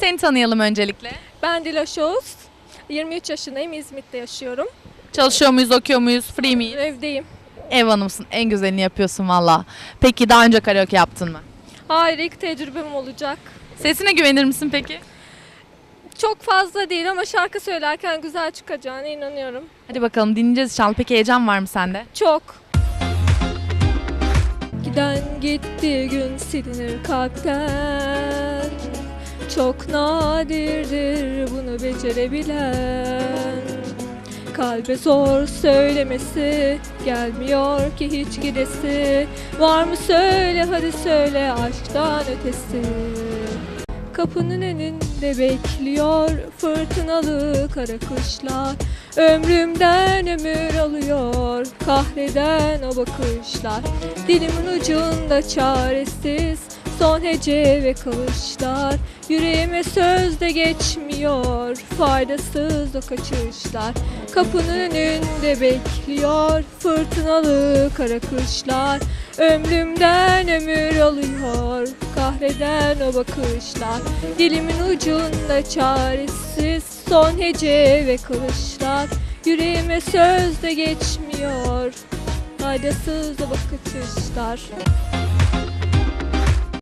Seni tanıyalım öncelikle. Ben Diloş Oğuz. 23 yaşındayım. İzmit'te yaşıyorum. Çalışıyor muyuz, okuyor muyuz, free miyiz? Evdeyim. Ev hanımsın, en güzelini yapıyorsun valla. Peki daha önce karaoke yaptın mı? Hayır ilk tecrübem olacak. Sesine güvenir misin peki? Çok fazla değil ama şarkı söylerken güzel çıkacağına inanıyorum. Hadi bakalım dinleyeceğiz inşallah. Peki heyecan var mı sende? Çok. Giden gitti gün silinir kalpten Çok nadirdir bunu becerebilen. Kalbe zor söylemesi Gelmiyor ki hiç gidesi. Var mı söyle hadi söyle aşktan ötesi. Kapının önünde bekliyor fırtınalı kara kışlar Ömrümden ömür alıyor kahreden o bakışlar. Dilimin ucunda çaresiz son hece ve kavuşlar Yüreğime söz de geçmiyor. Faydasız o kaçışlar Kapının önünde bekliyor. Fırtınalı kara kışlar Ömrümden ömür alıyor. Kahreden o bakışlar Dilimin ucunda çaresiz. Son hece ve kılıçlar Yüreğime söz de geçmiyor. Faydasız o bakışlar